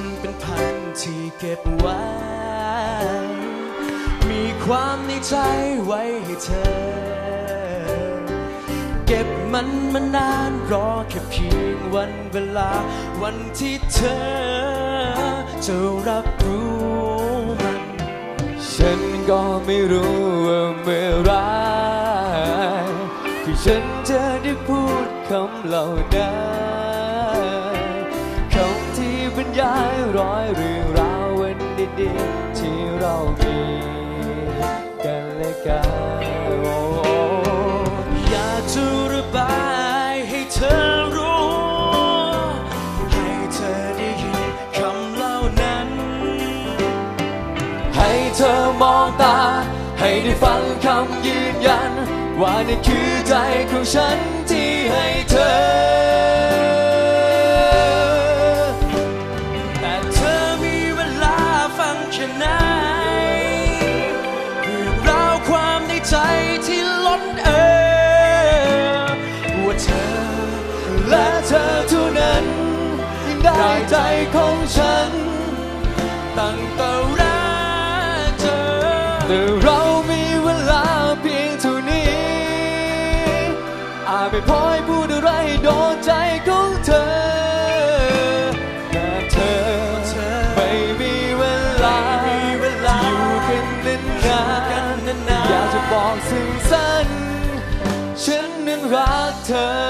ำเป็นพันที่เก็บไว้ มีความในใจไว้ให้เธอ เก็บมันมานานรอแค่เพียงวันเวลา วันที่เธอ จะรับรู้มัน ฉันก็ไม่รู้ว่าเมื่อไรที่ฉันจะได้พูดคำเหล่านั้น ยายร้อยเรื่องราววันดีๆที่เรามีกันและกันโอ้อยากจะระบายให้เธอรู้ ให้เธอได้ยินคำเหล่านั้น ให้เธอมองตา ให้ได้ฟังคำยืนยัน ว่านี่คือใจของฉันที่ให้เธอ เออว่าเธอ และเธอเท่านั้นยังได้ใจของฉัน ตั้งแต่รักเธอแต่เรามีเวลาเพียงเท่านี้อาจไม่พอย บอกสิ่งสั้น ฉันนั้นรักเธอ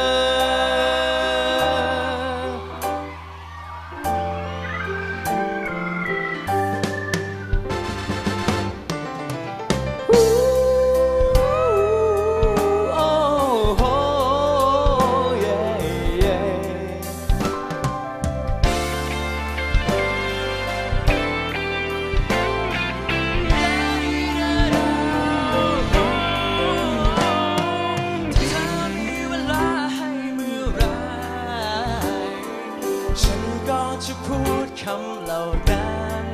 จะพูดคำเหล่านั้น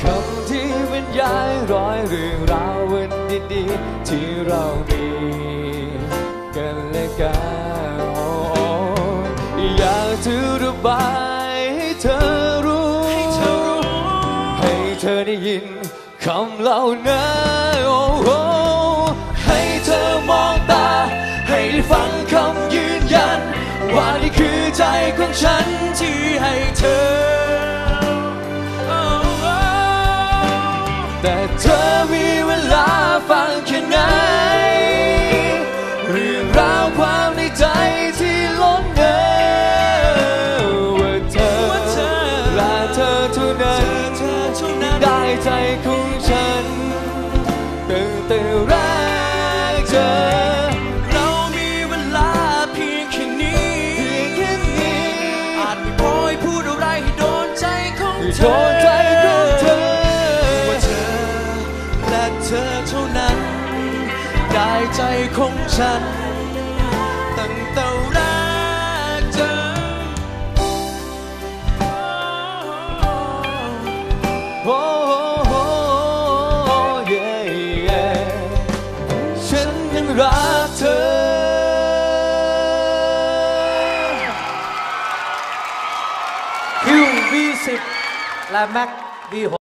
คำที่บรรยายร้อยเรื่องราววันดีๆที่เรามีกันและกันอยากจะระบายให้เธอรู้ ให้เธอรู้ให้เธอได้ยินคำเหล่านั้นโอ้โหให้เธอมองตา ให้ได้ฟังคำยืนยัน ว่านี่คือใจ โดนใจของเธโดอนใจของเธอ ว่าเธอ และเธอเท่านั้น ได้ใจของฉัน ตั้งแต่รักเธอโอ้ คิว V10 และแม็ก V6